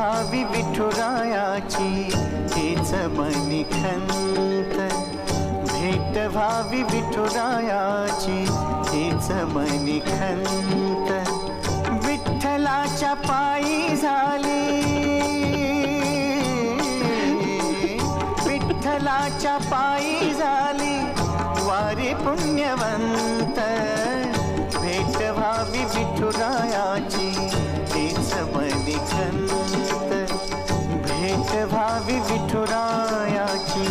भावी विठुरायाची हेच मनी खंत. भेट भावी विठुरायाची हेच मनी खंत. विठ्ठलाच्या पायी झाली. विठ्ठलाच्या पायी झाली. वारी पुण्यवंत. भेट भावी विठुरायाची भावी विठुरायाची